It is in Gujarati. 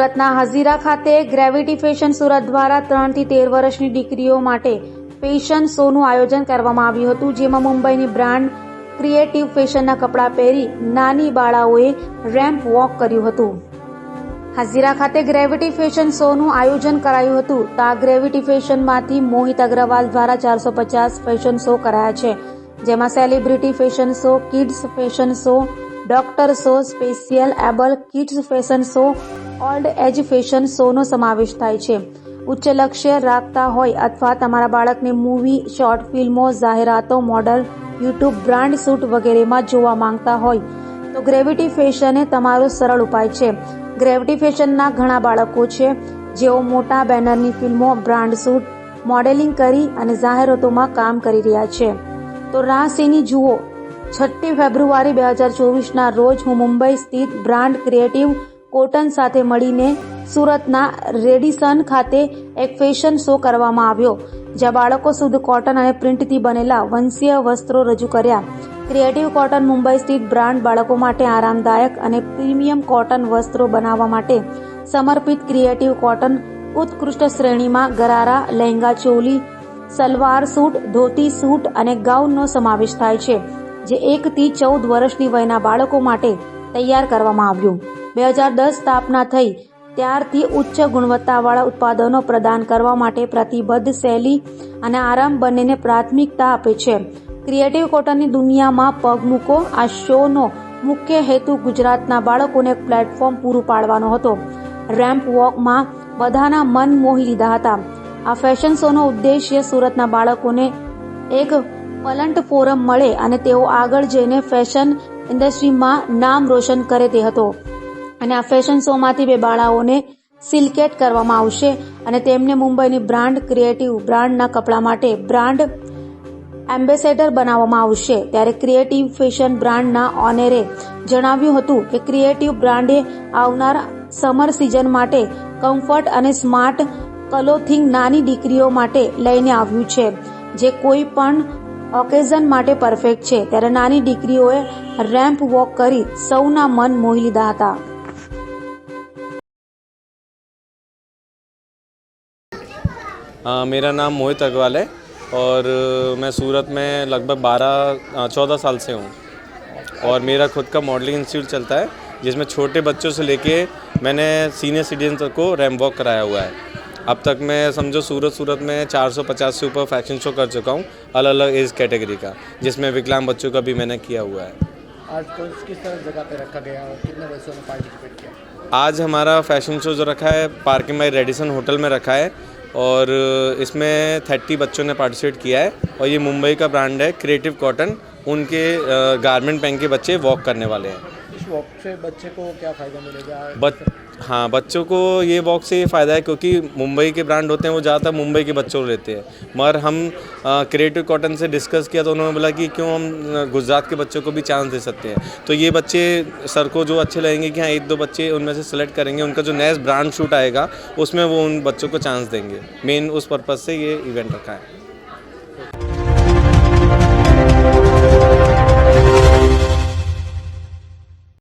સુરતના હજીરા ખાતે ગ્રેવિટી ફેશન સુરત દ્વારા ત્રણથી તેર વર્ષની દીકરીઓ માટે ફેશન શોનું આયોજન કરવામાં આવ્યું હતું, જેમાં મુંબઈની બ્રાન્ડ ક્રિએટિવ ફેશનના કપડાં પહેરી નાની બાળાઓએ રેમ્પ વોક કર્યું હતું. હજીરા ખાતે ગ્રેવિટી ફેશન શોનું આયોજન કરાયું હતું. તા ગ્રેવિટી ફેશનમાંથી મોહિત અગ્રવાલ દ્વારા ચારસો પચાસ ફેશન શો કરાયા છે, જેમાં celebrity fashion show, kids fashion show doctor show special able kids fashion show, old age fashion શોનો સમાવેશ થાય છે. ઉચ્ચ લક્ષ્ય રાખતા હોય અથવા તમારા બાળકને મૂવી, શોર્ટ ફિલ્મો, જાહેરાતો, મોડલ, યુટ્યુબ બ્રાન્ડ શૂટ વગેરેમાં જોવા માંગતા હોય, તો ગ્રેવિટી ફેશન એ તમારો સરળ ઉપાય છે. ગ્રેવિટી ફેશનના ઘણા બાળકો છે, જેઓ મોટા બેનરની ફિલ્મો, બ્રાન્ડ શૂટ મોડેલિંગ કરી અને જાહેરાતોમાં કામ કરી રહ્યા છે. તો રાહસીની જુઓ છઠ્ઠી ફેબ્રુઆરી બે હજાર ચોવીસના રોજ હું મુંબઈ સ્થિત બ્રાન્ડ ક્રિએટિવ કોટન સાથે મળીને સુરતના રેડિસન ખાતે એક ફેશન શો કરવામાં આવ્યો, જ્યાં બાળકો શુદ્ધ કોટન અને પ્રિન્ટથી બનેલા વંશીય વસ્ત્રો રજૂ કર્યા. ક્રિએટિવ કોટન મુંબઈ સ્થિત બ્રાન્ડ બાળકો માટે આરામદાયક અને પ્રીમિયમ કોટન વસ્ત્રો બનાવવા માટે સમર્પિત ક્રિએટિવ કોટન ઉત્કૃષ્ટ શ્રેણીમાં ગરારા, લહેંગા, ચોલી, સલવાર સૂટ, ધોતી સૂટ અને ગાઉનનો સમાવેશ થાય છે. જે એકથી ચૌદ વર્ષની વયના બાળકો માટે તૈયાર કરવામાં આવ્યું. બે હજાર દસ સ્થાપના થઈ ત્યારથી ઉચ્ચ ગુણવત્તાવાળા ઉત્પાદનો પ્રદાન કરવા માટે પ્રતિબદ્ધ શૈલી અને આરામ બંનેને પ્રાથમિકતા આપે છે. ક્રિએટિવ કોટનની દુનિયામાં પગ મૂકો, આ શોનો મુખ્ય હેતુ ગુજરાતના બાળકોને પ્લેટફોર્મ પૂરું પાડવાનો હતો. રેમ્પ વોકમાં બધાના મન મોહી લીધા હતા. આ ફેશન શોનો ઉદ્દેશ્ય સુરતના બાળકોને એક પલન્ટ ફોરમ મળે અને તેઓ આગળ જઈને ફેશન ઇન્ડસ્ટ્રીમાં નામ રોશન કરે તે હતો. અને આ ફેશન શોમાંથી બે બાળાઓને સિલકેટ કરવામાં આવશે અને તેમને મુંબઈની બ્રાન્ડ ક્રિએટિવ બ્રાન્ડના કપડા માટે બ્રાન્ડ એમ્બેસેડર બનાવવામાં આવશે. ત્યારે ક્રિએટિવ ફેશન બ્રાન્ડના ઓનેરે જણાવ્યું હતું કે ક્રિએટિવ બ્રાન્ડે આવનાર સમર સિઝન માટે કમ્ફર્ટ અને સ્માર્ટ કલોથિંગ નાની દીકરીઓ માટે લઈને આવ્યું છે, જે કોઈ પણ ઓકેઝન માટે પરફેક્ટ છે ત્યારે નાની દીકરીઓએ રેમ્પ વોક કરી સૌના મન મોહી લીધા હતા हाँ मेरा नाम मोहित अग्रवाल है और अ, मैं सूरत में लगभग बारह चौदह साल से हूँ और मेरा खुद का मॉडलिंग इंस्टीट्यूट चलता है जिसमें छोटे बच्चों से लेके मैंने सीनियर सिटीजन तक को रैम वॉक कराया हुआ है अब तक मैं समझो सूरत सूरत में 450 से ऊपर फ़ैशन शो कर चुका हूँ अलग अलग एज कैटेगरी का जिसमें विकलांग बच्चों का भी मैंने किया हुआ है। आज को किस तरह जगह पे रखा गया और कितने बच्चों ने पार्टिसिपेट किया? आज हमारा फ़ैशन शो जो रखा है पार्किंग बाई रेडिसन होटल में रखा है और इसमें थर्टी बच्चों ने पार्टिसिपेट किया है और ये मुंबई का ब्रांड है क्रिएटिव कॉटन उनके गारमेंट पहन के बच्चे वॉक करने वाले हैं। वॉक से बच्चे को क्या फ़ायदा मिलेगा? बच हाँ बच्चों को ये वॉक से ये फ़ायदा है क्योंकि मुंबई के ब्रांड होते हैं, वो ज़्यादातर मुंबई के बच्चों लेते हैं। मगर हम क्रिएटिव कॉटन से डिस्कस किया तो उन्होंने बोला कि क्यों हम गुजरात के बच्चों को भी चांस दे सकते हैं। तो ये बच्चे सर को जो अच्छे लगेंगे कि हाँ एक दो बच्चे उनमें से सेलेक्ट करेंगे, उनका जो नेक्स्ट ब्रांड शूट आएगा, उसमें वो उन बच्चों को चांस देंगे। मेन उस पर्पज़ से ये इवेंट रखा है।